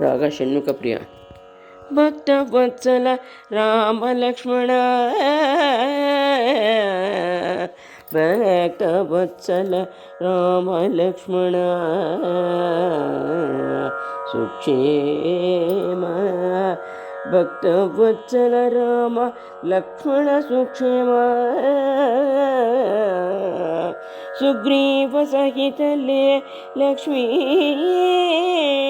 रागा षण्मुख प्रिया? भक्त वत्सल राम लक्ष्मण. भक्त वत्सल राम लक्ष्मण. सुक्षेम. भक्त वत्सल राम लक्ष्मण सुक्षेम. सुग्रीवसहितले लक्ष्मी.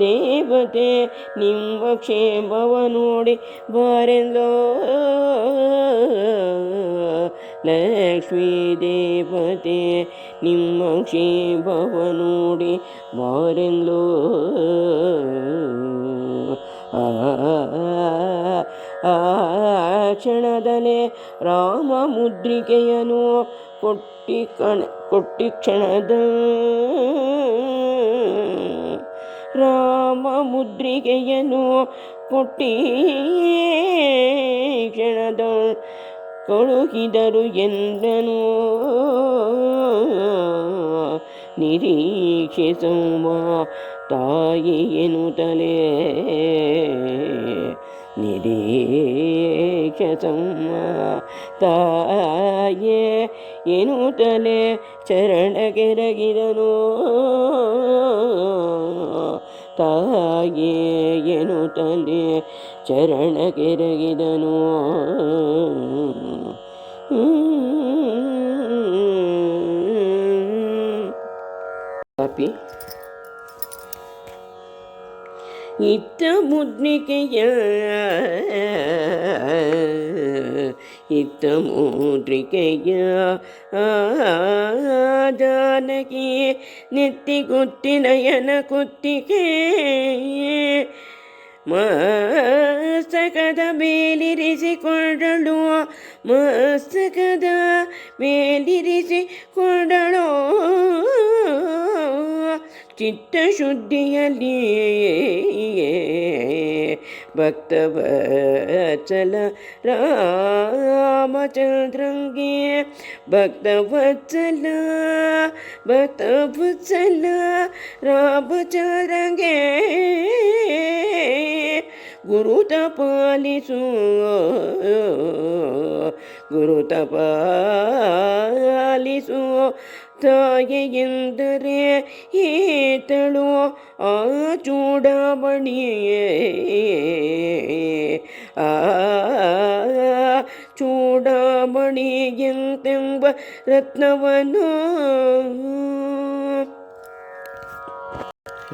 ದೇವತೆ, ನಿಮ್ಮ ಕ್ಷೇಮವ ನೋಡಿ ಬಾರೆಂದೋ. ಲಕ್ಷ್ಮೀ ದೇವತೆ, ನಿಮ್ಮ ಕ್ಷೇಮವ ನೋಡಿ ಬಾರೆಂದೋ. ಆ ಕ್ಷಣದಲ್ಲೇ ರಾಮ ಮುದ್ರಿಕೆಯನು ಕೊಟ್ಟಿ ಕಣ, ಕೊಟ್ಟಿ ಕ್ಷಣದ. ರಾಮ ಮುದ್ರಿಕೆಯನು ಕೊಟ್ಟಿ ಕ್ಷಣದ ಕಳುಹಿದರು ಎಂದನು. ನಿರೀಕ್ಷಿಸುವ ತಾಯಿ ತಲೆ ನಿರೀಕ್ಷಿಸುವ ತಾಯೇ ಎನ್ನುತ್ತಲೇ ಚರಣಗೆರಗಿದನು ತಾಯೇ ಎನ್ನುತ್ತಲೇ ಚರಣಗೆರಗಿದನು ಕಾಪಿ ಇತ್ತ ಮುದ್ರಿಕೆಯ ಇತ್ತ ಮೂದ್ರಿಕೆಯ ಜಾನಕಿ ನೆತ್ತಿ ಗುತ್ತಿ ನಯನ ಕುತ್ತಿಗೆ ಮಸ್ತಕದ ಮೇಲಿರಿಸಿಕೊಂಡಳು ಮಸ್ತಕದ ಮೇಲಿರಿಸಿಕೊಂಡಳು. ಚಿತ್ತಶುದ್ಧಿಯಲ್ಲಿ ಭಕ್ತವತ್ಸಲ ರಾಮಚಂದ್ರಂಗೆ ಭಕ್ತವತ್ಸಲ ಭಕ್ತವತ್ಸಲ ರಾಮಚಂದ್ರಂಗೆ ಗುರುತ ಪಾಲಿಸು ಗುರುತ ಪಾಲಿಸು ತಾಯಿ ಎಂದರೆ ಈತಳು ಆ ಚೂಡಾಮಣಿಯೇ ಆ ಚೂಡಾಮಣಿ ಎಂತೆಂಬ ರತ್ನವನು.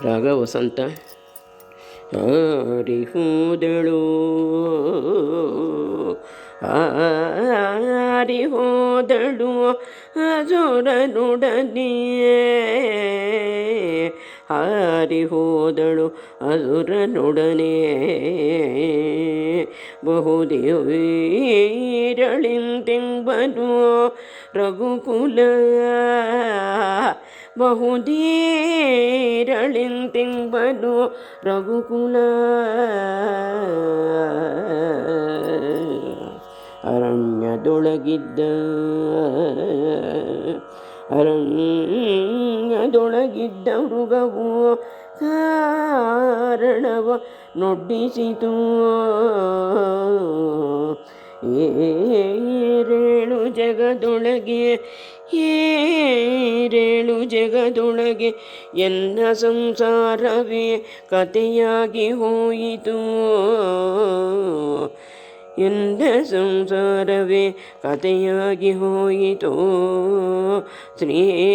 ರಾಗ ವಸಂತ ಆರಿಹೋದಳು ಆರಿ ಹೋದಳು ಅಸುರನುಡನೆ ಹಾರಿ ಹೋದಳು ಅಸುರನೊಡನೆ ಬಹುದೇವೀರಳಿಂತೆಂಬನು ರಘುಕುಲ ಬಹುಧೀರಳಿಂತೆಂಬನು ರಘುಕುಲ ಅರಣ್ಯದೊಳಗಿದ್ದ ಅರಣ್ಯದೊಳಗಿದ್ದ ಮೃಗವು ಕಾರಣವ ನೊಡ್ಡಿಸಿತು ಏರೇಳು ಜಗದೊಳಗೆ ಏರೇಳು ಜಗದೊಳಗೆ ಎನ್ನ ಸಂಸಾರವೇ ಕಥೆಯಾಗಿ ಹೋಯಿತು. ಎಂದ ಸಂಸಾರವೇ ಕಥೆಯಾಗಿ ಹೋಯಿತು ಶ್ರೀರಾಮ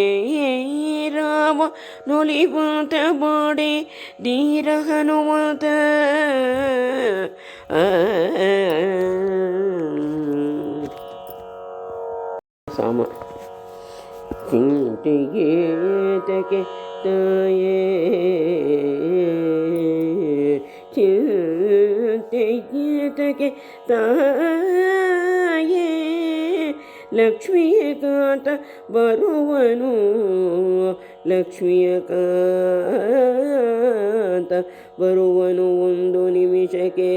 ನುಲಿವಂತ ಮಾಡಿ ಧೀರ ಹನುಮಂತ ಸಾಮ ಚಿಂತೆಗೆ ತಕೆ ತಾಯೇ ಚಿಂತೆಗೆ ತಾಯೇ ಲಕ್ಷ್ಮಿಯ ಕಾಂತ ಬರುವನು ಲಕ್ಷ್ಮಿಯ ಕಾಂತ ಬರುವನು ಒಂದು ನಿಮಿಷಕ್ಕೆ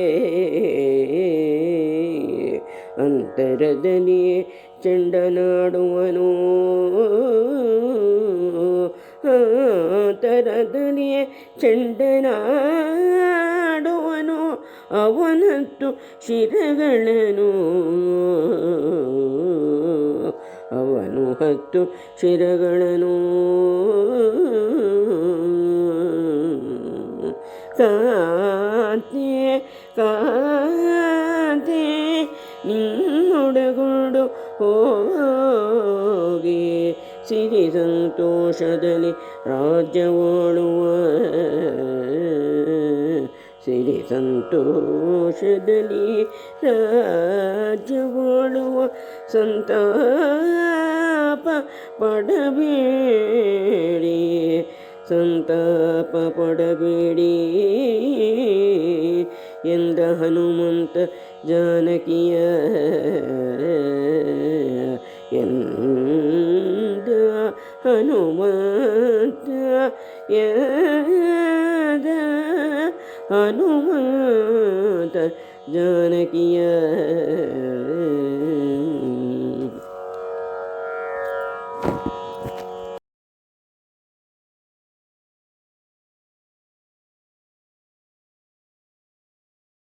ಅಂತರದಲ್ಲಿ ಚಂಡನಾಡುವನು. ಅಂತರದಲ್ಲಿ ಚೆಂಡನಾಡುವನು ಅವನತ್ತು ಶಿರಗಳನು? ಅವನು ಹತ್ತು ಶಿರಗಳನ್ನು ಕಾಂತೆ ಕಾಂತೆ ನಿನ್ನೊಡಗೊಂಡು ಹೋಗಿ ಸಿರಿ ಸಂತೋಷದಲ್ಲಿ ರಾಜ್ಯವಾಳುವ ಸಿರಿ ಸಂತೋಷದಲ್ಲಿ ರಾಜ್ಯವಾಳುವ ಸಂತಾಪ ಪಡಬೇಡಿ. ಸಂತಾಪ ಪಡಬೇಡಿ ಎಂದ ಹನುಮಂತ ಜಾನಕಿಯ ಎಂದ ಹನುಮಂತ ಯದ ಹನುಮಂತ ಜಾನಕಿಯ